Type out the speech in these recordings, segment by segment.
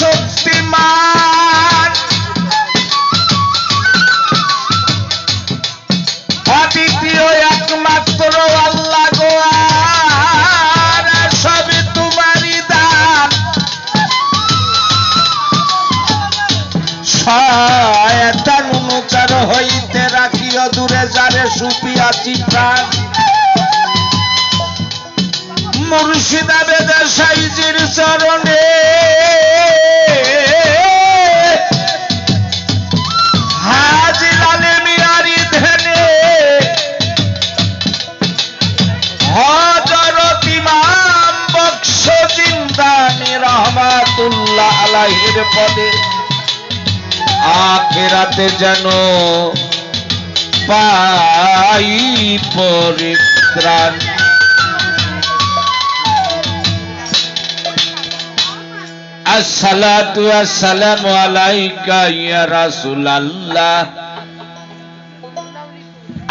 শক্তিমান। অদ্বিতীয় একমাত্র আল্লাহ গো, আর সবই তোমারই দান। শয়তান অনুচার হইতে রাখিও দূরে যারে সুপিয়াছি প্রাণ মুর্শিদা বেদে সাইজির চরণে পদে। আখেরাতে যেন পাই পরিত্রাণ। আসসালাতু আসসালামু আলাইকা ইয়া রাসূলুল্লাহ।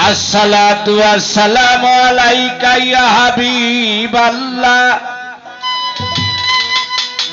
আসসালাতু আসসালামু আলাইকা ইয়া হাবিবাল্লাহ।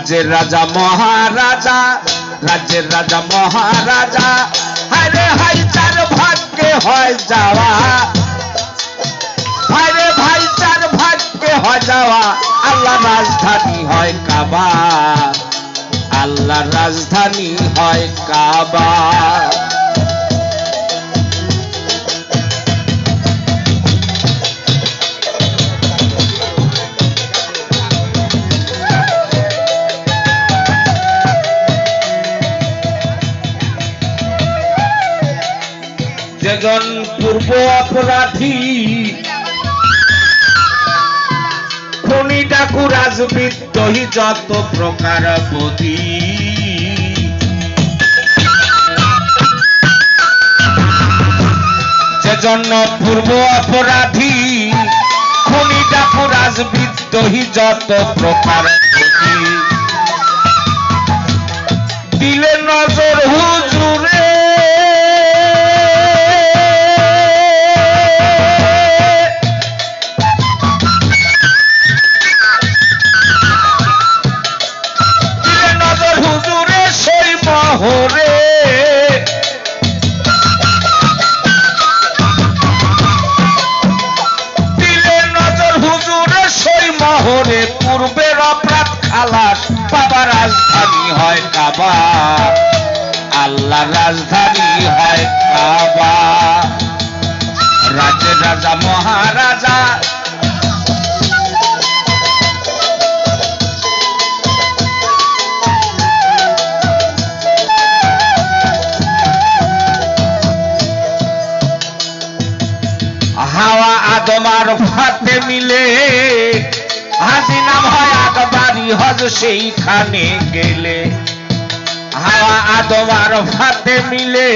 রাজ্যের রাজা, মহারাজা, রাজ্যের রাজা, মহারাজা। হায়রে হাই চার ভাগ্যে হয় যাওয়া। হায়রে ভাই, চার ভাগ্যে হয় যাওয়া। আল্লাহ রাজধানী হয় কাবা। আল্লাহ রাজধানী হয় কাবা। যেজন পূর্ব অপরাধী। খনি ডাকু রাজবিদ্রোহী যত প্রকার বধি। সেজন্য পূর্ব অপরাধী, খনি ডাকু রাজবিদ্রোহী যত প্রকার বধি। মহরে পূর্বের অপরাধ খালাস বাবা রাজধানী হয় কাবা। আল্লাহ রাজধানী হয় কাবা। রাজের রাজা, মহারাজা। হাওয়া আদমার ফাতে মিলে হাসি নাম হয় আকবারি হজ সেইখানে গেলে। হাওয়া আদমার ফাতে মিলে।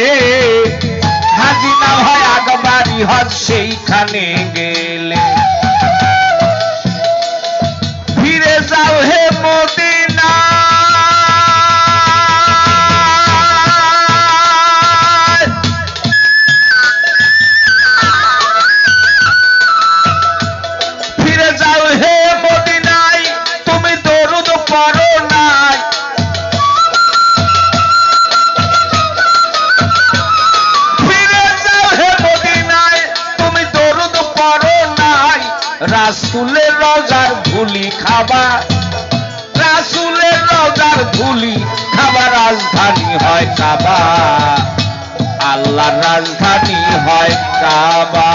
হাজি নাম হয় আকবারি হজ সেইখানে গেলে। রাসুলের রজার ধুলি খাবা রাসুলের রজার ধুলি খাবা রাজধানী হয় কাবা, আল্লাহর রাজধানী হয় কাবা।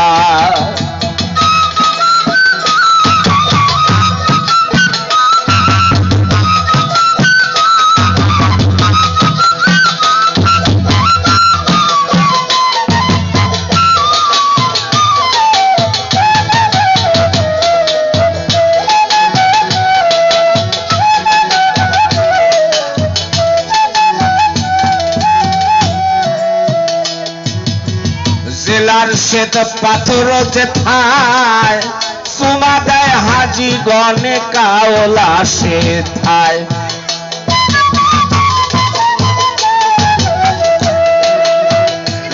জেলার শ্বেত পাথর যে থায়, সুমা দেয় হাজি গনে কাওলা সে থায়।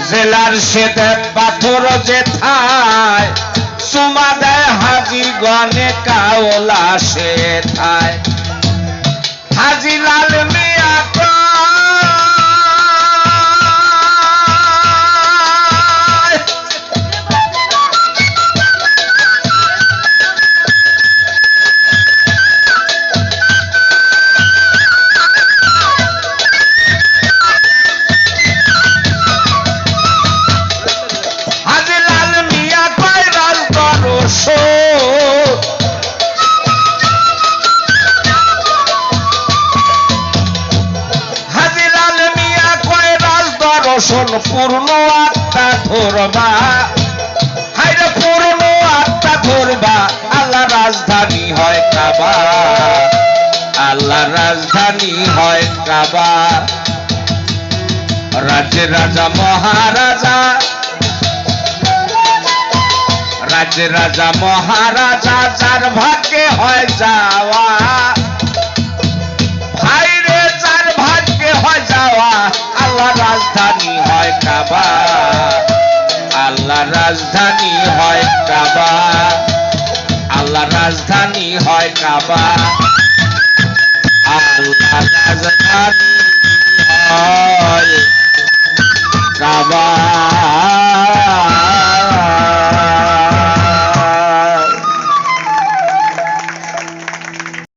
জেলার শ্বেত পাথর যে থায়, সুমা দেয় হাজি গনে কাওলা সে দর্শন পূর্ণ আত্মা ধরবা। হাইরে পূর্ণ আত্মা ধরবা। আল্লাহ রাজধানী হয় কাবা। আল্লাহ রাজধানী হয় কাবা। রাজ্যে রাজা, মহারাজা। রাজ্যে রাজা, মহারাজা, যার ভাগ্যে হয় যাওয়া। রাজধানী হয় কাবা। আল্লাহ রাজধানী হয় কাবা। আল্লাহ রাজধানী হয় কাবা।